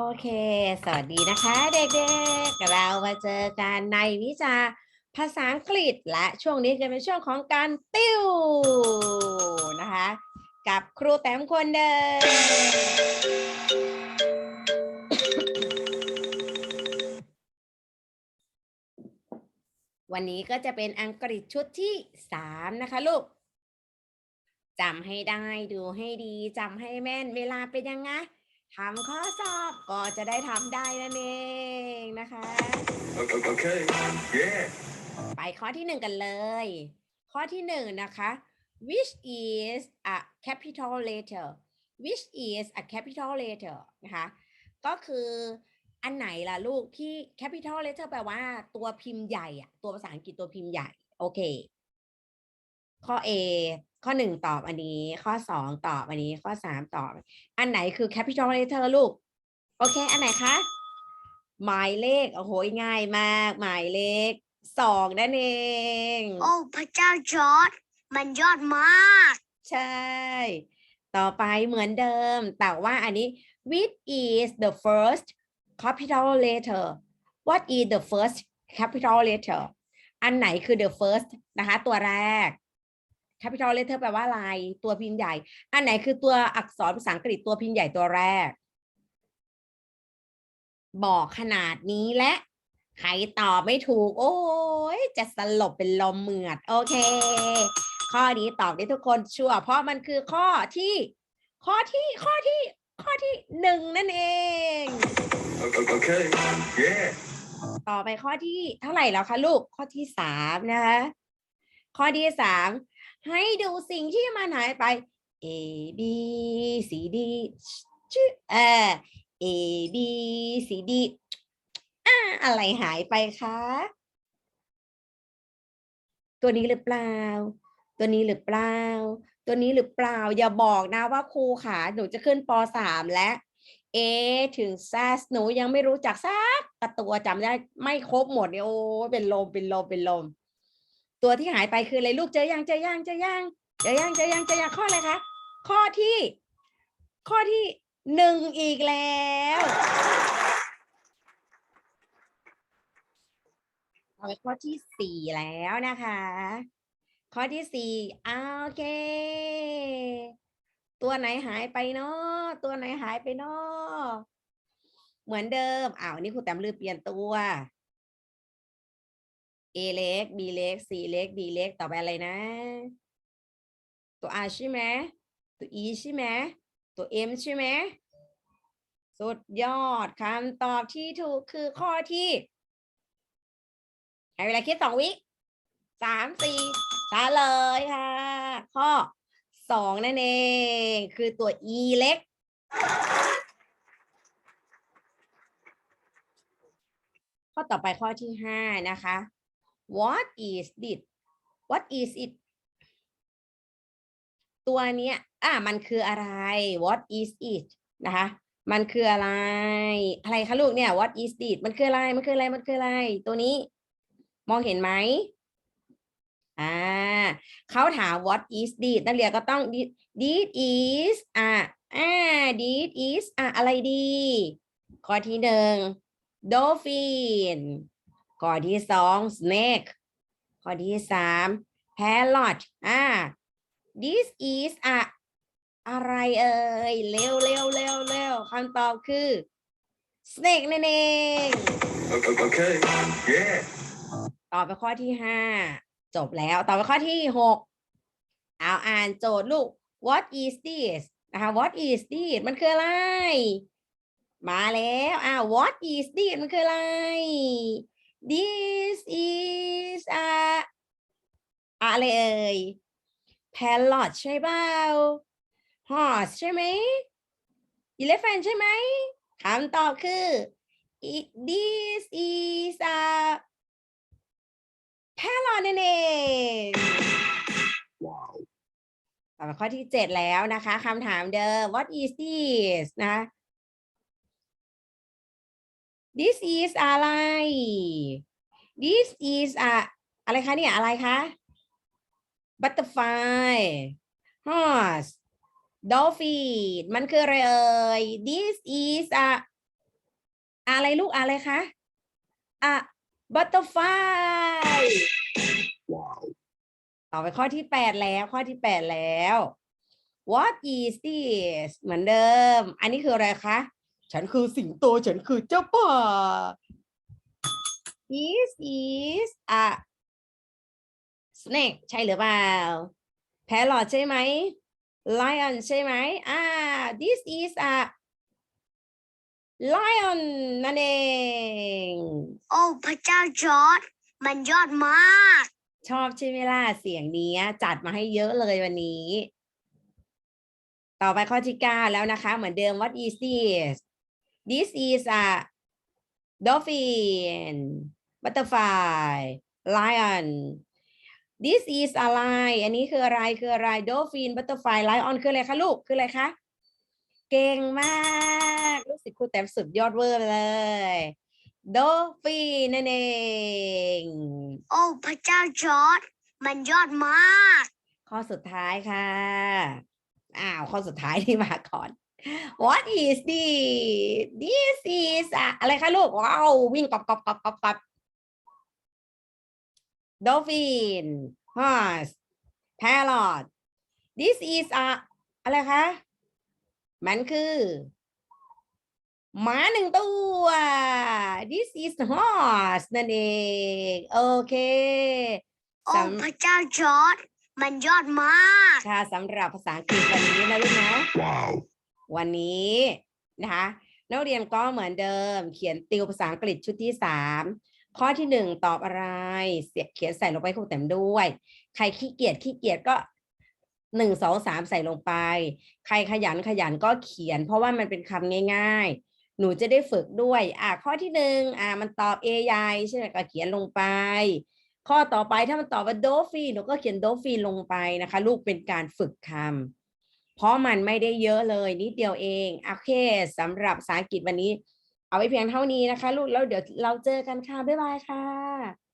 โอเค สวัสดีนะคะเด็กๆ เรามาเจอกันในวิชาภาษาอังกฤษและช่วงนี้จะเป็นช่วงของการติวนะคะ กับครูแต้มคนเดิม วันนี้ก็จะเป็นอังกฤษชุดที่สามนะคะลูกจำให้ได้ดูให้ดีจำให้แม่นเวลาเป็นยังไง ทำข้อสอบก็จะได้ทำได้นั่นเองนะคะ Okay, okay. yeah. ไปข้อที่หนึ่งกันเลย ข้อที่หนึ่งนะคะ which is a capital letter which is a capital letter นะคะ ก็คืออันไหนล่ะลูกที่ capital letter แปลว่าตัวพิมพ์ใหญ่อะตัวภาษาอังกฤษตัวพิมพ์ใหญ่ โอเค ข้อ A ข้อหนึ่งตอบอันนี้ ข้อสองตอบอันนี้ ข้อสามตอบ อันไหนคือ capital letter ลูก โอเค อันไหนคะ หมายเลข โอ้โห ง่ายมาก หมายเลขสองนั่นเอง โอ้พระเจ้าจอร์ดมันยอดมาก ใช่ ต่อไปเหมือนเดิม แต่ว่าอันนี้ which is the first capital letter what is the first capital letter อันไหนคือ the first นะคะ ตัวแรก capital letter แปลว่าอะไร ตัวพิมพ์ใหญ่ อันไหนคือตัวอักษรภาษาอังกฤษตัวพิมพ์ใหญ่ตัวแรก บอกขนาดนี้และใครตอบไม่ถูก โอ้ยจะสลบเป็นลมเหมือด โอเค ข้อนี้ตอบได้ทุกคนชัวร์เพราะมันคือข้อที่ ข้อที่ข้อที่ ข้อที่หนึ่งนั่นเอง Okay, okay. yeah. ต่อไปข้อที่เท่าไหร่แล้วคะลูกข้อที่สามนะคะ ข้อที่สามให้ดูสิ่งที่มันหายไป A B C D ชื่อเออ A B C D อ่าอะไรหายไปคะตัวนี้หรือเปล่า ตัวนี้หรือเปล่า ตัวนี้หรือเปล่า อย่าบอกนะว่าครูขาหนูจะขึ้นปสามแล้วเอถึงแซสหนูยังไม่รู้จักสักกระตัวจำได้ไม่ครบหมดเนี่ยโอ้เป็นลมเป็นลมเป็นลม ตัวที่หายไปคืออะไรลูกเจอยังเจอยังเจอยังเจอยังเจอยังเจอยังข้ออะไรคะข้อที่ ข้อที่หนึ่งอีกแล้วต่อไปข้อที่สี่แล้วนะคะ ข้อที่สี่โอเค ตัวไหนหายไปเนาะตัวไหนหายไปเนาะเหมือนเดิมอ้าวนี่ครูแต้มลืมเปลี่ยนตัว A เล็ก B เล็ก C เล็ก D เล็ก ต่อไปอะไรนะ ตัว R ใช่ไหมตัว E ใช่ไหมตัว M ใช่ไหมสุดยอดคำตอบที่ถูกคือข้อที่ให้เวลาคิดสองวิสามสี่เลยค่ะ ข้อสองนั่นเอง คือตัว E เล็ก ข้อต่อไปข้อที่ห้านะคะ what is it what is it ตัวเนี้ยอะมันคืออะไร what is it นะคะ มันคืออะไร อะไรคะลูกเนี่ย what is it มันคืออะไร มันคืออะไร มันคืออะไร ตัวนี้ มองเห็นไหมอ่าเขาถาม what is this นักเรียนก็ต้อง this this อะอ่า this is อะอะไรดี ข้อที่หนึ่ง dolphin ข้อที่สอง snake ข้อที่สาม parrot อ่า this is อะอะไรเอ่ย เร็วเร็วเร็วเร็วคำตอบคือ snake นั่นเอง Okay, okay. yeah. ต่อไปข้อที่ห้าจบแล้ว ต่อไปข้อที่หกเอาอ่านโจทย์ลูก what is this นะคะ what is this มันคืออะไร มาแล้ว อ่า what is this มันคืออะไร this is a อะไรเอ่ย parrot ใช่เปล่า horse ใช่ไหม elephant ใช่ไหมคำตอบคือ it- this is a parrot นั่นเอง Wow. ต่อไปข้อที่เจ็ดแล้วนะคะคำถามเดิม what is this นะ this is อะไร this is a อะไรคะเนี่ยอะไรคะ butterfly horse dolphin มันคืออะไรเอ่ย this is a อะไรลูกอะไรคะอะ butterfly Wow. ต่อไปข้อที่แปดแล้วข้อที่แปดแล้ว what is this เหมือนเดิม อันนี้คืออะไรคะ ฉันคือสิงโต ฉันคือเจ้าป่า this is a snake ใช่หรือเปล่า parrot ใช่ไหม lion ใช่ไหมอ่า this is a lion นั่นเอง โอ้พระเจ้าจอร์ดมันยอดมาก ชอบใช่ไหมล่ะเสียงนี้จัดมาให้เยอะเลยวันนี้ ต่อไปข้อที่เก้าแล้วนะคะ เหมือนเดิม what is this this is a dolphin butterfly lion this is อะไร อันนี้คืออะไร คืออะไร dolphin butterfly lion คืออะไรคะลูก คืออะไรคะ เก่งมากรู้สึกครูแต้มสุดยอดเวอร์เลย dolphin นั่นเอง โอ้พระเจ้าจอร์ดมันยอดมาก ข้อสุดท้ายค่ะ อ้าว ข้อสุดท้ายที่มาก่อน What is this This is อะอะไรคะลูก ว้าว วิ่งกอบกอบกอบกอบกอบ Dolphin Horse Parrot This is a อะไรคะ มันคือหมาหนึ่งตัว This is horse นั่นเอง โอเคโอ้สำพระเจ้าจอร์ดมันยอดมาก ค่ะสำหรับภาษาอังกฤษวันนี้นะลูกนะ Wow. วันนี้นะคะนักเรียนก็เหมือนเดิม เขียนติวภาษาอังกฤษชุดที่สามข้อที่หนึ่งตอบอะไร เสียเขียนใส่ลงไปครูแต้มด้วย ใครขี้เกียจขี้เกียจก็หนึ่งสองสามใส่ลงไป ใครขยันขยันก็เขียน เพราะว่ามันเป็นคำง่าย ๆ หนูจะได้ฝึกด้วย อ่าข้อที่หนึ่งอ่ามันตอบ A ยายใช่ไหมก็เขียนลงไป ข้อต่อไปถ้ามันตอบว่าโดฟีหนูก็เขียนโดฟีลงไปนะคะ ลูกเป็นการฝึกคำ เพราะมันไม่ได้เยอะเลยนิดเดียวเองโอเคสำหรับภาษาอังกฤษวันนี้ เอาไว้เพียงเท่านี้นะคะ ลูกแล้วเดี๋ยวเราเจอกันค่ะ บ๊ายบายค่ะ